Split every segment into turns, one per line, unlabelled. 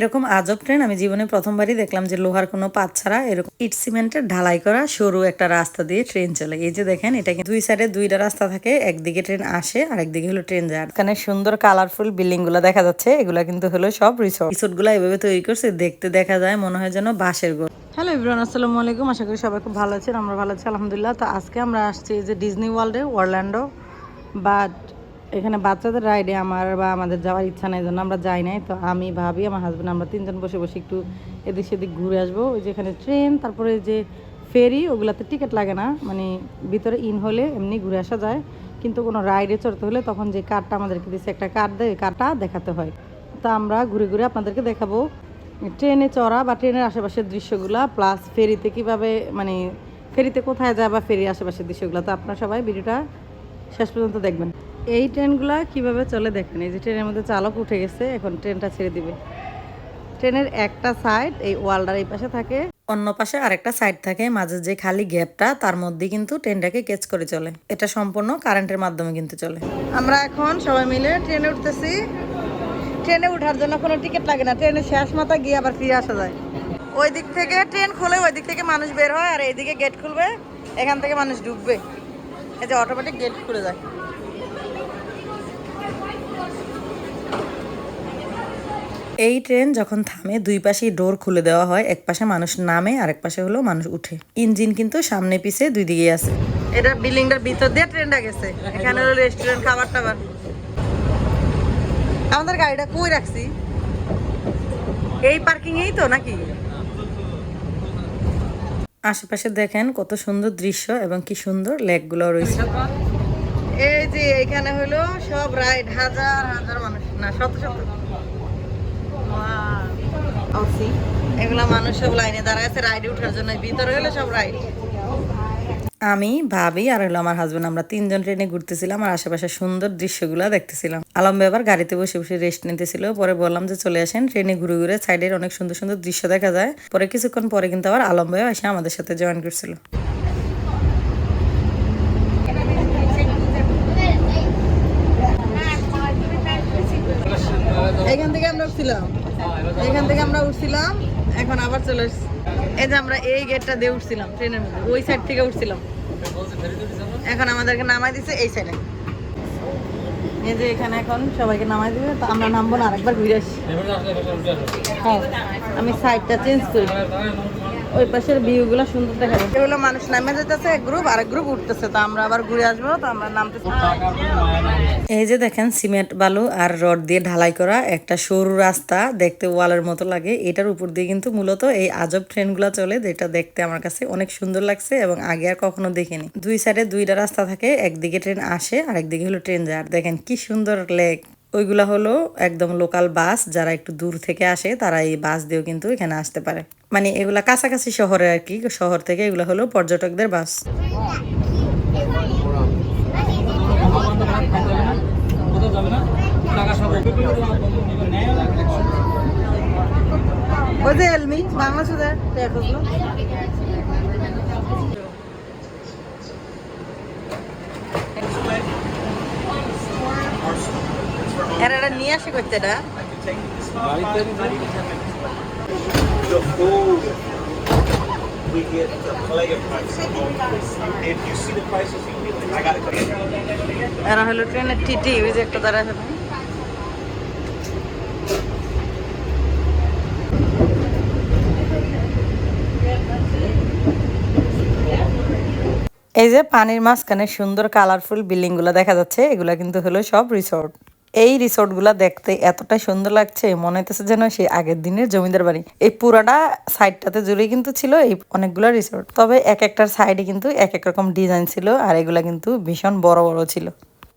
এরকম আজব ট্রেন, আমি জীবনে প্রথমবারই দেখলাম যে লোহার কোনো পাত ছাড়া এরকম ইট সিমেন্টের ঢালাই করা সরু একটা রাস্তা দিয়ে ট্রেন চলে। এই যে দেখেন, এটা দুই সাইডে দুইটা রাস্তা থাকে, একদিকে ট্রেন আসে আর একদিকে হলো ট্রেন যায়। এখানে সুন্দর কালারফুল বিল্ডিংগুলো দেখা যাচ্ছে, এগুলা কিন্তু হলো সব রিসোর্ট রিসোর্টগুলো এভাবে তৈরি করছে, দেখতে দেখা যায়, মনে হয় যেন বাঁশের ঘর হ্যালো ইব্রান আসসালামু আলাইকুম, আশা করি সবাই খুব ভালো আছেন, আমরা ভালো আছি, আলহামদুলিল্লাহ। তো আজকে আমরা আসছি যে ডিজনি ওয়ার্ল্ডে ওয়ারল্যান্ডো বাট এখানে বাচ্চাদের রাইডে আমার বা আমাদের যাওয়ার ইচ্ছা নাই জন্য আমরা যাই নাই। তো আমি, ভাবি, আমার হাজব্যান্ড আমরা তিনজন বসে বসে একটু এদিক সেদিক ঘুরে আসব। ওই যেখানে ট্রেন তারপরে যে ফেরি ওগুলাতে টিকিট লাগে না। মানে ভিতরে ইন হলে এমনি ঘুরে আসা যায়। কিন্তু কোনো রাইডে চড়তে হলে তখন যে কার্ডটা আমাদেরকে দিচ্ছে একটা কার্ড দেয় কার্ডটা দেখাতে হয়। তো আমরা ঘুরে ঘুরে আপনাদেরকে দেখাবো। ট্রেনে চড়া বা ট্রেনের আশেপাশের দৃশ্যগুলা প্লাস ফেরিতে কীভাবে মানে ফেরিতে কোথায় যায় বা ফেরি আশেপাশের দৃশ্যগুলো। তো আপনারা সবাই ভিডিওটা শেষ পর্যন্ত দেখবেন। এই ট্রেনগুলো কীভাবে চলে দেখেন? এই যে ট্রেনের মধ্যে চালক উঠে গেছে, এখন ট্রেনটা ছেড়ে দিবে। ট্রেনের একটা সাইড এই ওয়ালটার এই পাশে থাকে, অন্য পাশে আরেকটা সাইড থাকে, মাঝে যে খালি গ্যাপটা, তার মধ্যে কিন্তু ট্রেনটাকে কেচ করে চলে। এটা সম্পূর্ণ কারেন্টের মাধ্যমে কিন্তু চলে। আমরা এখন সবাই মিলে ট্রেনে উঠতেছি। ট্রেনে ওঠার জন্য কোনো টিকিট লাগে না। ট্রেনের শেষ মাথা গিয়ে আবার ফিরে আসা যায়। ওই দিক থেকে ট্রেন খুলে, ওই দিক থেকে মানুষ বের হয়, আর এইদিকে গেট খুলবে, এখান থেকে মানুষ ঢুকবে। এই যে অটোমেটিক গেট খুলে যায়। এই ট্রেন যখন থামে দুই পাশেই ডোর খুলে দেওয়া হয়। এক পাশে মানুষ নামে আর এক পাশে হলো মানুষ উঠে। ইঞ্জিন কিন্তু সামনে পিছে দুই দিকে আছে। এটা বিল্ডিংটার ভিতর দিয়ে ট্রেনটা গেছে। এখানে হলো রেস্টুরেন্ট খাবার টাবার আমাদের গাড়িটা কই রাখছি? এই পার্কিং এই তো নাকি? আশেপাশে দেখেন কত সুন্দর দৃশ্য এবং কি সুন্দর লেকগুলো রয়েছে। এই যে এখানে হলো সব রাইড হাজার হাজার মানুষ। না শত শত. আমি, ভাবি আর হলো আমার হাজবেন্ড আমরা তিনজন ট্রেনে ঘুরতেছিলাম আর আশেপাশে সুন্দর দৃশ্যগুলো দেখতেছিলাম। আলম ব্যাপার গাড়িতে বসে বসে রেস্ট নিতেছিল, পরে বললাম যে চলে আসেন ট্রেনে ঘুরে ঘুরে সাইডের অনেক সুন্দর সুন্দর দৃশ্য দেখা যায়। পরে কিছুক্ষণ পরে কিন্তু আবার আলম ভাইও এসে আমাদের সাথে জয়েন করছিল এখান থেকে আমরা উঠছিলাম এখান থেকে আমরা উঠছিলাম এখন আবার চলে এই যে আমরা এই গেটটা দিয়ে উঠছিলাম, ট্রেনের মধ্যে, ওই সাইড থেকে উঠছিলাম। এখন আমাদেরকে নামাই দিছে এই সাইডে এই যে এখানে এখন সবাইকে নামাই দিবে, তো আমরা নামবো না, আরেকবার ঘুরে আসি। হ্যাঁ আমি সাইডটা চেঞ্জ করি। ওই পাশের ভিউ গুলো সুন্দর দেখা যাচ্ছে। এগুলো মানুষ নামে যেতেছে এক গ্রুপ আরেক গ্রুপ উঠতেছে। তো আমরা আবার ঘুরে আসব তো আমরা নামতেছি। এই যে দেখেন সিমেন্ট বালু আর রড দিয়ে ঢালাই করা একটা সরু রাস্তা দেখতে ওয়ালের মতো লাগে। এটার উপর দিয়ে কিন্তু মূলত এই আজব ট্রেনগুলো চলে যেটা দেখতে আমার কাছে অনেক সুন্দর লাগছে এবং আগে আর কখনো দেখিনি। দুই সাইডে দুইটা রাস্তা থাকে একদিকে ট্রেন আসে আর একদিকে হলো ট্রেন যায়। আর দেখেন কি সুন্দর লেক। ওইগুলা হলো একদম লোকাল বাস যারা একটু দূর থেকে আসে, তারা এই বাস দিয়েও কিন্তু এখানে আসতে পারে। মানে এগুলা কাছাকাছি শহরে আর কি, শহর থেকে এগুলা হলো পর্যটকদের বাস বাংলা নিয়ে আসে করতে এটা
the food, we get the.
এরা হলো ট্রেনের টিটি ওই যে একটা দাঁড়া আছে এই যে পানির মাঝখানে সুন্দর কালারফুল বিল্ডিংগুলো দেখা যাচ্ছে এগুলা কিন্তু হলো সব রিসোর্ট এই রিসোর্টগুলা দেখতে এতটা সুন্দর লাগছে, মনে হইতেছে যেন সেই আগের দিনের জমিদার বাড়ি। এই পুরাটা সাইডটাতে জুড়ে কিন্তু ছিল এই অনেকগুলো রিসোর্ট। তবে এক একটার সাইডে কিন্তু এক এক রকম ডিজাইন ছিল আর এগুলা কিন্তু ভীষণ বড় বড় ছিল।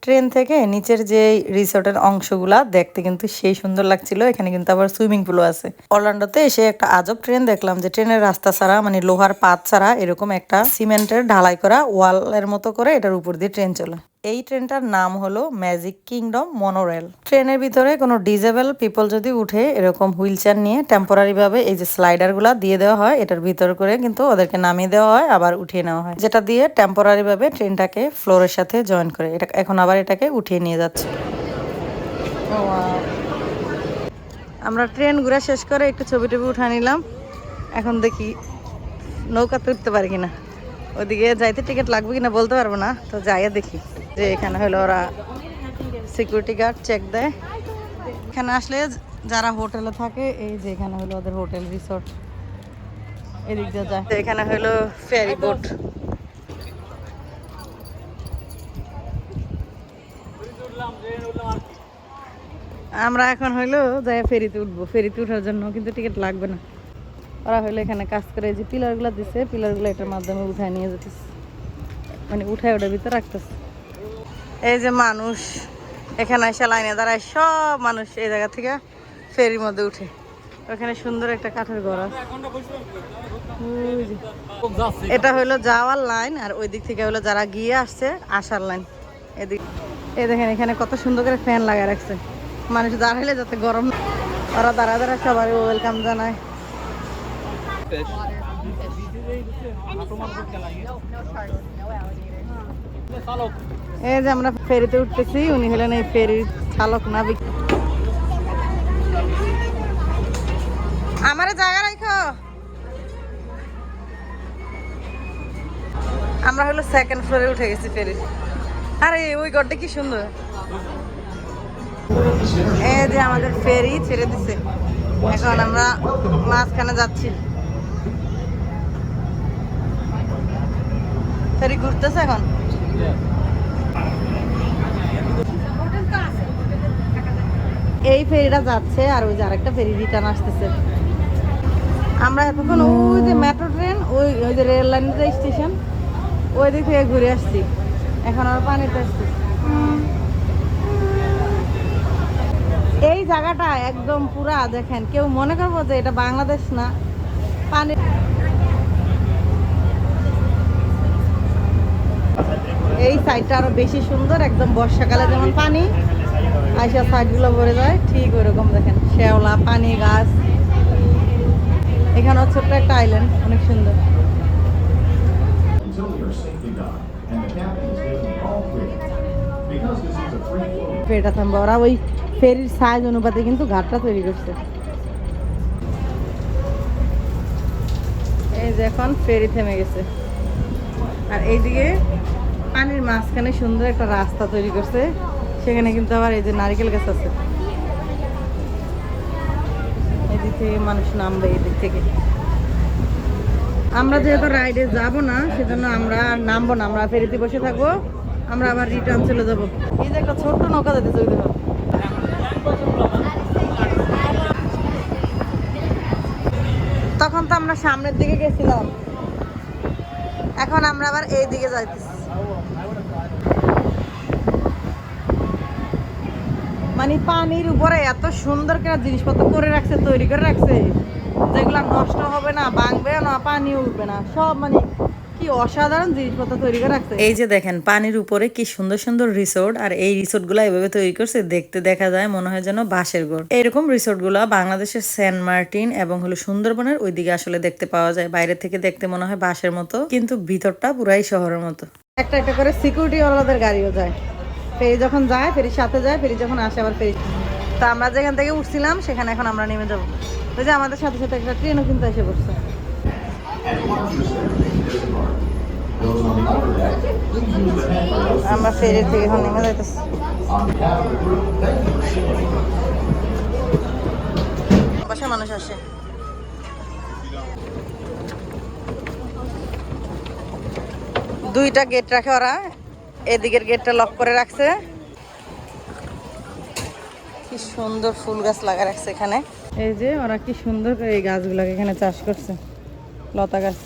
ট্রেন থেকে নিচের যে রিসোর্টের অংশগুলা দেখতে কিন্তু সেই সুন্দর লাগছিল, এখানে কিন্তু আবার সুইমিং পুলও আছে। অরল্যান্ডোতে এসে একটা আজব ট্রেন দেখলাম, যে ট্রেনের রাস্তা ছাড়া মানে লোহার পাত ছাড়া এরকম একটা সিমেন্টের ঢালাই করা ওয়ালের মতো করে এটার উপর দিয়ে ট্রেন চলে। এই ট্রেনটার নাম হলো ম্যাজিক কিংডম মনোরেল। ট্রেনের ভিতরে কোনো ডিজেবল পিপল যদি উঠে, এরকম হুইল চেয়ার নিয়ে টেম্পোরারিভাবে এই যে স্লাইডারগুলা দিয়ে দেওয়া হয়, এটার ভিতর করে কিন্তু ওদেরকে নামিয়ে দেওয়া হয়, আবার উঠিয়ে নেওয়া হয়। যেটা দিয়ে টেম্পোরারি ভাবে ট্রেনটাকে ফ্লোরের সাথে জয়েন করে। এটা এখন আবার এটাকে উঠিয়ে নিয়ে যাচ্ছে।
আমরা ট্রেন ঘুরে শেষ করে একটু ছবি টবি উঠা নিলাম। এখন দেখি নৌকাতে উঠতে পারি কিনা। ওদিকে যাইতে টিকিট লাগবে কিনা বলতে পারব না, তো যাইয়া দেখি। যে এখানে হলো ওরা সিকিউরিটি গার্ড চেক দেয়। এখানে আসলে যারা হোটেলে থাকে, এই যে এখানে হলো ওদের হোটেল রিসোর্ট এদিক দিয়ে যায়। এখানে হলো ফেরি বোট আমরা এখন হইল যাই ফেরিতে উঠবো। ফেরিতে উঠার জন্য কিন্তু টিকিট লাগবে না। ওরা হইল এখানে কাজ করে যে পিলারগুলো দিছে। পিলারগুলো এটার মাধ্যমে উঠায় নিয়ে যেতেছে মানে উঠায় ওটার ভিতরে রাখতেছে। এই যে মানুষ এখানে এসে লাইনে দাঁড়ায় সব মানুষ এই জায়গা থেকে ফেরির মধ্যে উঠে। ওখানে সুন্দর একটা কাঠের ঘর আছে। এটা হলো যাওয়ার লাইন আর ওই দিক থেকে হলো যারা গিয়ে আসছে আসার লাইন। এদিক এই দেখেন এখানে কত সুন্দর করে ফ্যান লাগায় রাখছে। মানুষ দাঁড়াইলে যাতে গরম ওরা দাঁড়া দাঁড়া সবাই ওয়েলকাম জানায়। এই যে আমরা ফেরিতে উঠতেছি, উনি হলেন এই ফেরির চালক নাবিক আমার জায়গা রাখো আমরা হলো সেকেন্ড ফ্লোরে উঠে গেছি ফেরি আরে, ওই ঘরটা কি সুন্দর। এই যে আমাদের ফেরি ছেড়ে দিছে। এখন আমরা মাঝখানে যাচ্ছি। ফেরি ঘুরতেছে এখন? এই ফেরিটা যাচ্ছে আর ওই যে আরেকটা ফেরি রিটার্ন আসতেছে। আমরা এতক্ষণ ওই যে মেট্রো ট্রেন ওই ওই যে রেল লাইনের যে স্টেশন ওই দিক থেকে ঘুরে আসছি। এখন আর পানিতে আসছি এই জায়গাটা একদম পুরা, দেখেন, কেউ মনে করব যে এটা বাংলাদেশ না। পানি এই সাইডটা আরও বেশি সুন্দর একদম বর্ষাকালে যেমন পানি আইসা সাইডগুলো ভরে যায় ঠিক ওইরকম দেখেন শেওলা পানি গাছ। এখানেও ছোট্ট একটা আইল্যান্ড অনেক সুন্দর. ফেরিটা থামবে ওরা ওই ফেরির সাইজ অনুপাতে কিন্তু ঘাটটা তৈরি করছে। এই যে এখন ফেরি থেমে গেছে। আর এইদিকে পানির মাঝখানে সুন্দর একটা রাস্তা তৈরি করছে। সেখানে কিন্তু আবার এই যে নারকেল গাছ আছে। এদিক থেকে মানুষ নামবে এদিক থেকে। আমরা যেহেতু রাইডে যাব না, সেজন্য আমরা নামবো না, আমরা ফেরিতে বসে থাকব, আমরা আবার রিটার্ন চলে যাব। এই যে একটা ছোট্ট নৌকা যেতে ওই দেখো। তখন তো আমরা সামনের দিকে গেছিলাম। এখন আমরা আবার এই দিকে যাইতেছি। মানে পানির উপরে এত সুন্দর করে জিনিসপত্র করে রাখছে তৈরি করে রাখছে। যেগুলা নষ্ট হবে না ভাঙবে না পানি উঠবে না সব মানে কি অসাধারণ জিনিসপত্র তৈরি করে রাখছে। এই যে দেখেন পানির উপরে কি সুন্দর সুন্দর রিসোর্ট আর এই রিসোর্টগুলা এভাবে তৈরি করছে দেখতে দেখা যায় মনে হয় যেন বাঁশের ঘর। এরকম রিসোর্টগুলা বাংলাদেশের সেন্ট মার্টিন এবং হলো সুন্দরবনের ওইদিকে আসলে দেখতে পাওয়া যায় বাইরে থেকে দেখতে মনে হয় বাঁশের মতো কিন্তু ভিতরটা পুরাই শহরের মতো। একটা একটা করে সিকিউরিটি ওয়ালাদের গাড়িও যায়। ফেরি যখন যায়, ফেরির সাথে যায়, ফেরি যখন আসে আবার ফেরি তা আমরা যেখান থেকে উঠছিলাম, সেখানে এখন আমরা নেমে যাব ওই যে আমাদের সাথে সাথে একটা ট্রেনও কিন্তু এসে পড়ছে. আমরা ফেরি থেকে এখন নেমে যাইতেছি. বাসা মানুষ আসে দুইটা গেট রাখে ওরা এদিকের গেটটা লক করে রাখছে। কি সুন্দর ফুল গাছ লাগা রাখছে এখানে। এই যে ওরা কি সুন্দর করে এই গাছগুলোকে এখানে চাষ করছে, লতা গাছ।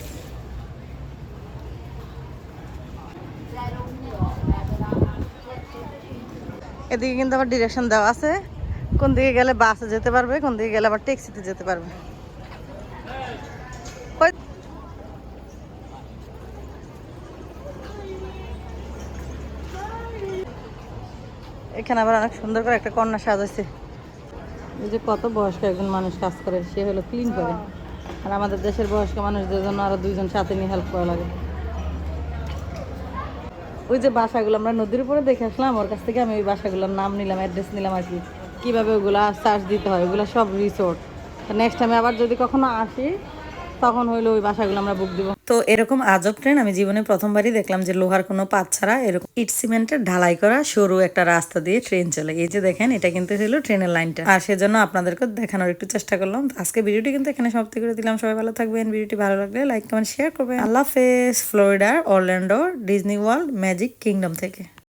এদিকে কিন্তু আবার ডিরেকশন দেওয়া আছে, কোন দিকে গেলে বাসে যেতে পারবে, কোন দিকে গেলে আবার ট্যাক্সিতে যেতে পারবে। এখানে আবার অনেক সুন্দর করে একটা কন্যা সাজাইছে। এই যে কত বয়স্ক একজন মানুষ কাজ করে, সে হলো ক্লিন করে। আর আমাদের দেশের বয়স্ক মানুষদের জন্য আরও দুইজন সাথে নিয়ে হেল্প করা লাগে। ওই যে বাসাগুলো আমরা নদীর উপরে দেখে আসলাম, ওর কাছ থেকে আমি ওই বাসাগুলোর নাম নিলাম অ্যাড্রেস নিলাম আর কি।
কীভাবে ওগুলো চার্জ দিতে হয়, ওগুলো সব রিসোর্ট নেক্সট টাইমে আবার যদি কখনো আসি তখন হইল ওই বাসাগুলো আমরা বুক দিব। তো এরকম আজব ট্রেন আমি জীবনে প্রথমবারই দেখলাম যে লোহার কোনো পাত ছাড়া এরকম ইট সিমেন্টের ঢালাই করা সরু একটা রাস্তা দিয়ে ট্রেন চলে। এই যে দেখেন, এটা কিন্তু ছিল ট্রেনের লাইনটা আর সেজন্য আপনাদেরকে দেখানোর একটু চেষ্টা করলাম। আজকে ভিডিওটি কিন্তু এখানে সমাপ্তি করে দিলাম। সবাই ভালো থাকবেন। ভিডিওটি ভালো লাগলে লাইক কমেন্ট শেয়ার করবেন। আল্লাহ হাফেজ ফ্লোরিডার Orlando, Disney World, Magic Kingdom থেকে।